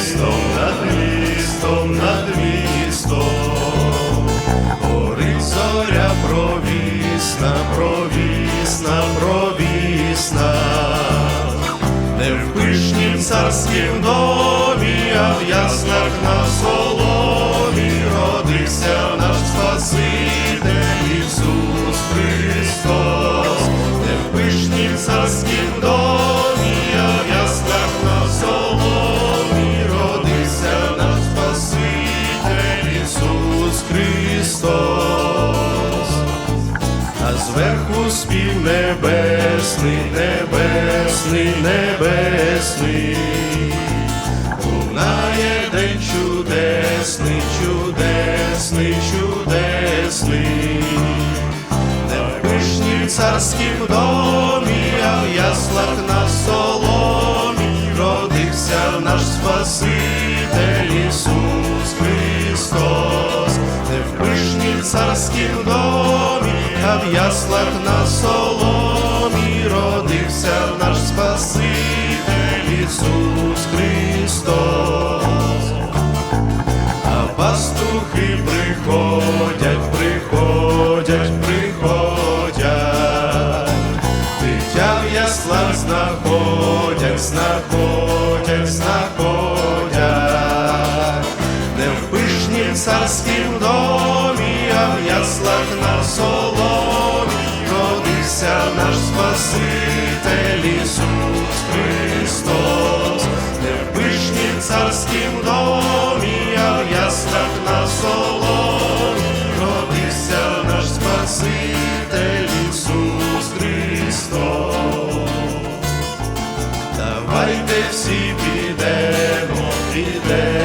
містом, над містом, над містом, горить зоря провісна, провісна, провісна, не в пишнім царськім домі, а в яснах на соломі зверху спів небесний, небесний, небесний. Лунає день чудесний, чудесний, чудесний, не в пишнім царськім домі, а в яслах на соломі родився наш Спаситель Ісус Христос, не в пишнім царськім домі, а в яслах на соломі родився наш Спаситель Ісус Христос. А пастухи приходять, приходять, приходять, дитя в яслах знаходять, знаходять, соломі родився наш Спаситель Ісус Христос, не в пишнім царськім домі, а в яслах на соломі родився наш Спаситель Ісус Христос. Давайте всі підемо, підемо,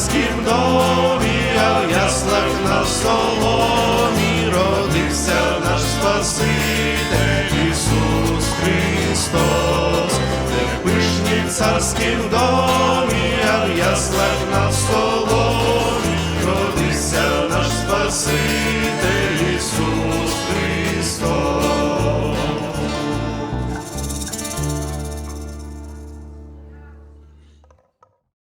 царськім домі, а в яслах на соломі родився наш Спаситель Ісус Христос, не пишні в царськім домі, а в яслах на соломі родився наш Спаситель.